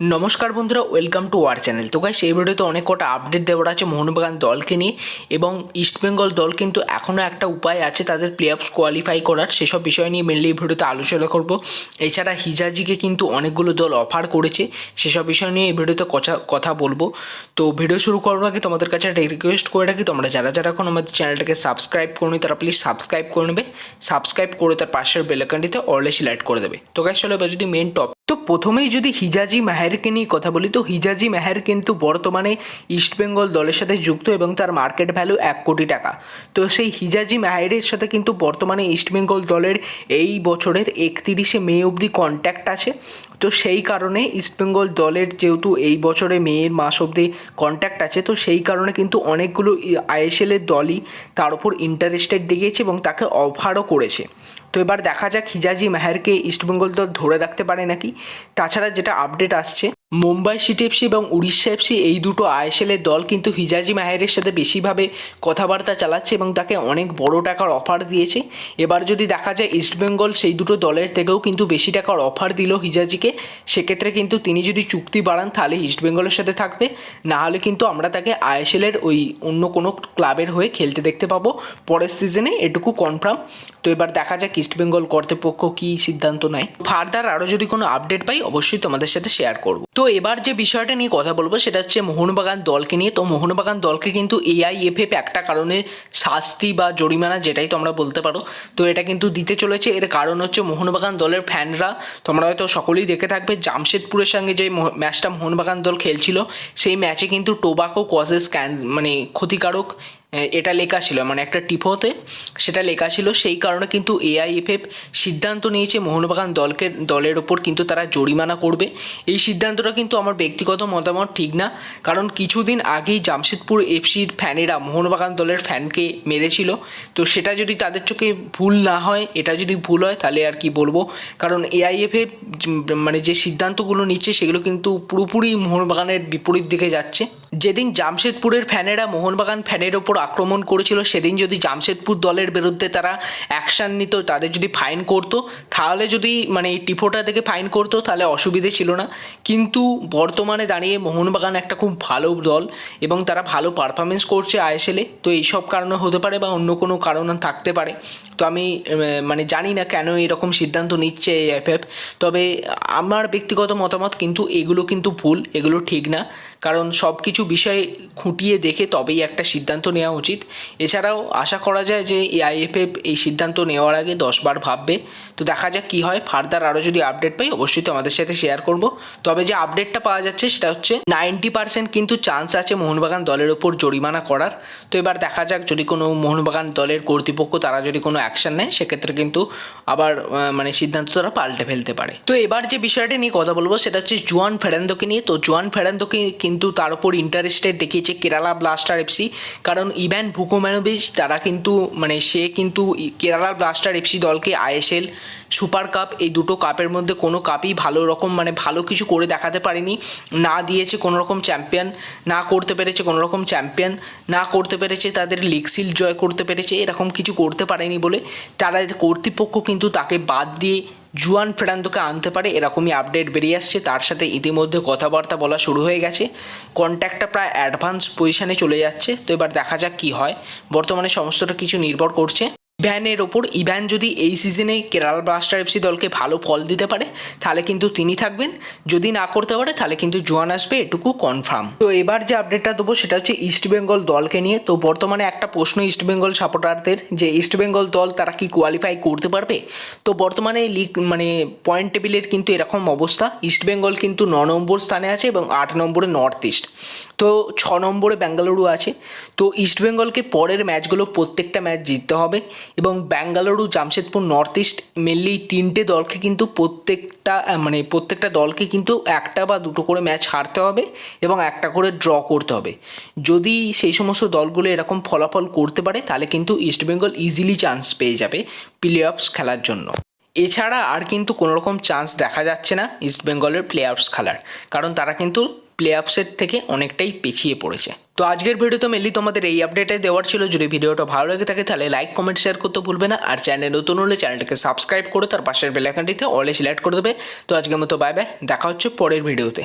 নমস্কার বন্ধুরা welcome to our channel তো গাইস এই ভিডিওতে অনেক কটা আপডেট দেওয়ার আছে মোহনবাগান দলকে নিয়ে এবং ইস্টবেঙ্গল দল কিন্তু এখনও একটা উপায় আছে তাদের প্লে অফস কোয়ালিফাই করার। সেসব বিষয় নিয়ে মেনলি এই ভিডিওতে আলোচনা করব। এছাড়া হিজাজিকে কিন্তু অনেকগুলো দল অফার করেছে। সেসব বিষয় নিয়ে এই ভিডিওতে কথা কথা বলব। তো ভিডিও শুরু করার আগে তোমাদের কাছে একটা রিকোয়েস্ট করে রাখি। তোমরা যারা যারা এখন আমাদের চ্যানেলটাকে সাবস্ক্রাইব করনি, তারা প্লিজ সাবস্ক্রাইব করে নেবে। সাবস্ক্রাইব করে তার পাশের বেলাকানটিতে অলরেডি সিলেক্ট করে দেবে। তো গাইস চলো এবার যদি মেন টপ তো প্রথমেই যদি হিজাজি মেহেরকে নিয়ে কথা বলি, তো হিজাজি মেহের কিন্তু বর্তমানে ইস্টবেঙ্গল দলের সাথে যুক্ত এবং তার মার্কেট ভ্যালু এক কোটি টাকা। তো সেই হিজাজি মেহেরের সাথে কিন্তু বর্তমানে ইস্টবেঙ্গল দলের এই বছরের একতিরিশে মে অবধি কন্ট্যাক্ট আছে। তো সেই কারণে ইস্টবেঙ্গল দলের যেহেতু এই বছরে মেয়ের মাস অবধি কন্ট্যাক্ট আছে, তো সেই কারণে কিন্তু অনেকগুলো আইএসএলের দলই তার উপর ইন্টারেস্টেড দেখিয়েছে এবং তাকে অফারও করেছে। তো এবার দেখা যাক হিজাজি মেহেরকে ইস্টবেঙ্গল দল ধরে রাখতে পারে নাকি। তাছাড়া যেটা আপডেট আসছে মুম্বাই সিটি এফসি এবং উড়িষ্যা এফসি এই দুটো আইএসএলের দল কিন্তু হিজাজি মাহেরের সাথে বেশিভাবে কথাবার্তা চালাচ্ছে এবং তাকে অনেক বড় টাকার অফার দিয়েছে। এবার যদি দেখা যায় ইস্টবেঙ্গল সেই দুটো দলের থেকেও কিন্তু বেশি টাকার অফার দিল হিজাজিকে। সেক্ষেত্রে কিন্তু তিনি যদি চুক্তি বাড়ান তাহলে ইস্টবেঙ্গলের সাথে থাকবে। না হলে কিন্তু আমরা তাকে আইএসএলের ওই অন্য কোনো ক্লাবের হয়ে খেলতে দেখতে পাবো। পরের সিজনে এটুকু কনফার্ম তো এবার দেখা যাক ইস্টবেঙ্গল কর্তৃপক্ষ কী সিদ্ধান্ত নেয়। ফার্দার আরও যদি কোনো আপডেট পাই, অবশ্যই তোমাদের সাথে শেয়ার করব। তো এবার যে বিষয়টা নিয়ে কথা বলব, সেটা হচ্ছে মোহনবাগান দলকে নিয়ে। তো মোহনবাগান দলকে কিন্তু এআইএফএফ একটা কারণে শাস্তি বা জরিমানা যেটাই তোমরা বলতে পারো, তো এটা কিন্তু দিতে চলেছে। এর কারণ হচ্ছে মোহনবাগান দলের ফ্যানরা, তোমরা হয়তো সকলেই দেখে থাকবে, জামশেদপুরের সঙ্গে যে ম্যাচটা মোহনবাগান দল খেলছিল, সেই ম্যাচে কিন্তু টোবাকো কজেস ক্যান মানে ক্ষতিকারক এটা লেখা ছিল মানে একটা টিপোতে সেটা লেখা ছিল, সেই কারণে কিন্তু এআইএফএফ সিদ্ধান্ত নিয়েছে মোহনবাগান দলকে, দলের ওপর কিন্তু তারা জরিমানা করবে। এই সিদ্ধান্তটা কিন্তু আমার ব্যক্তিগত মতামত ঠিক না, কারণ কিছুদিন আগেই জামশেদপুর এফসির ফ্যানেরা মোহনবাগান দলের ফ্যানকে মেরেছিল। তো সেটা যদি তাদের চোখে ভুল না হয়, এটা যদি ভুল হয়, তাহলে আর কি বলব? কারণ এআইএফএফ মানে যে সিদ্ধান্তগুলো নিচ্ছে, সেগুলো কিন্তু পুরোপুরি মোহনবাগানের বিপরীত দিকে যাচ্ছে। যেদিন জামশেদপুরের ফ্যানেরা মোহনবাগান ফ্যানের ওপর আক্রমণ করেছিল, সেদিন যদি জামশেদপুর দলের বিরুদ্ধে তারা অ্যাকশান নিত, তাদের যদি ফাইন করতো, তাহলে যদি মানে এই টিফোটা থেকে ফাইন করতো, তাহলে অসুবিধে ছিল না। কিন্তু বর্তমানে দাঁড়িয়ে মোহনবাগান একটা খুব ভালো দল এবং তারা ভালো পারফরমেন্স করছে আইএসএলে। তো এইসব কারণে হতে পারে বা অন্য কোনো কারণ থাকতে পারে। তো আমি মানে জানি না কেন এরকম সিদ্ধান্ত নিচ্ছে এই এফএফ তবে আমার ব্যক্তিগত মতামত কিন্তু এগুলো কিন্তু ভুল, এগুলো ঠিক না। কারণ সব কিছু বিষয় খুঁটিয়ে দেখে তবেই একটা সিদ্ধান্ত নেওয়া উচিত। এছাড়াও আশা করা যায় যে এই আইএফএফ এই সিদ্ধান্ত নেওয়ার আগে দশবার ভাববে। তো দেখা যাক কী হয়। ফার্দার আরও যদি আপডেট পাই, অবশ্যই তো আমাদের সাথে শেয়ার করব। তবে যে আপডেটটা পাওয়া যাচ্ছে, সেটা হচ্ছে নাইনটি পার্সেন্ট কিন্তু চান্স আছে মোহনবাগান দলের ওপর জরিমানা করার। তো এবার দেখা যাক, যদি কোনো মোহনবাগান দলের কর্তৃপক্ষ তারা যদি কোনো অ্যাকশন নেয়, সেক্ষেত্রে কিন্তু আবার মানে সিদ্ধান্ত তারা পাল্টে ফেলতে পারে। তো এবার যে বিষয়টি নিয়ে কথা বলব, সেটা হচ্ছে জুয়ান ফেরান্দোকে নিয়ে। তো জুয়ান ফেরান্দোকে কিন্তু তার উপর ইন্টারেস্টেড দেখিয়েছে কেরালা ব্লাস্টার এফসি কারণ ইভ্যান ভুকোম্যানোভিচ তারা কিন্তু মানে সে কিন্তু কেরালা ব্লাস্টার এফসি দলকে আইএসএল সুপার কাপ এই দুটো কাপের মধ্যে কোনো কাপই ভালো রকম মানে ভালো কিছু করে দেখাতে পারেনি। না দিয়েছে কোনো রকম চ্যাম্পিয়ন না করতে পেরেছে কোনো রকম চ্যাম্পিয়ন না করতে পেরেছে তাদের লিগ সিল জয় করতে পেরেছে, এরকম কিছু করতে পারেনি বলে তারা কর্তৃপক্ষ কিন্তু তাকে বাদ দিয়ে জুয়ান ফেরান্দোকে আনতে পারে, এরকমই আপডেট বেরিয়ে আসছে। তার সাথে ইতিমধ্যে কথাবার্তা বলা শুরু হয়ে গেছে। কন্ট্যাক্টটা প্রায় অ্যাডভান্স পজিশানে চলে যাচ্ছে। তো এবার দেখা যাক কী হয়। বর্তমানে সমস্তটা কিছু নির্ভর করছে। ইভ্যানের ওপর ইভ্যান যদি এই সিজনে কেরালা ব্লাস্টার এফসি দলকে ভালো ফল দিতে পারে, তাহলে কিন্তু তিনি থাকবেন। যদি না করতে পারে, তাহলে কিন্তু জোয়ান আসবে, এটুকু কনফার্ম তো এবার যে আপডেটটা দেবো, সেটা হচ্ছে ইস্টবেঙ্গল দলকে নিয়ে। তো বর্তমানে একটা প্রশ্ন ইস্টবেঙ্গল সাপোর্টারদের যে ইস্টবেঙ্গল দল তারা কি কোয়ালিফাই করতে পারবে? তো বর্তমানে লিগ মানে পয়েন্ট টেবিলের কিন্তু এরকম অবস্থা। ইস্টবেঙ্গল কিন্তু ন নম্বর স্থানে আছে এবং আট নম্বরে নর্থ ইস্ট তো ছ নম্বরে বেঙ্গালুরু আছে। তো ইস্টবেঙ্গলকে পরের ম্যাচগুলো প্রত্যেকটা ম্যাচ জিততে হবে। এবং Bengaluru Jamshedpur, north east mainly তিনটে দলকে কিন্তু প্রত্যেকটা মানে প্রত্যেকটা দলকে কিন্তু একটা বা দুটো করে ম্যাচ হারতে হবে এবং একটা করে ড্র করতে হবে। যদি সেই সমস্ত দলগুলো এরকম ফলাফল করতে পারে, তাহলে কিন্তু ইস্টবেঙ্গল ইজিলি চান্স পেয়ে যাবে প্লে অফস খেলার জন্য। এছাড়া আর কিন্তু কোনো রকম চান্স দেখা যাচ্ছে না ইস্টবেঙ্গলের প্লে অফস খেলার, কারণ তারা কিন্তু প্লে অফসের থেকে অনেকটাই পিছিয়ে পড়েছে। তো আজকের ভিডিওতে মেনলি তোমাদের এই আপডেটে দেওয়ার ছিল। যদি ভিডিওটা ভালো লেগে থাকে, তাহলে লাইক কমেন্ট শেয়ার করতে ভুলবে না। আর চ্যানেল নতুন হলে চ্যানেলটাকে সাবস্ক্রাইব করে তার পাশের বেলাইকানটিতে অলে সিলেক্ট করে দেবে। তো আজকের মতো বাই বাই দেখা হচ্ছে পরের ভিডিওতে।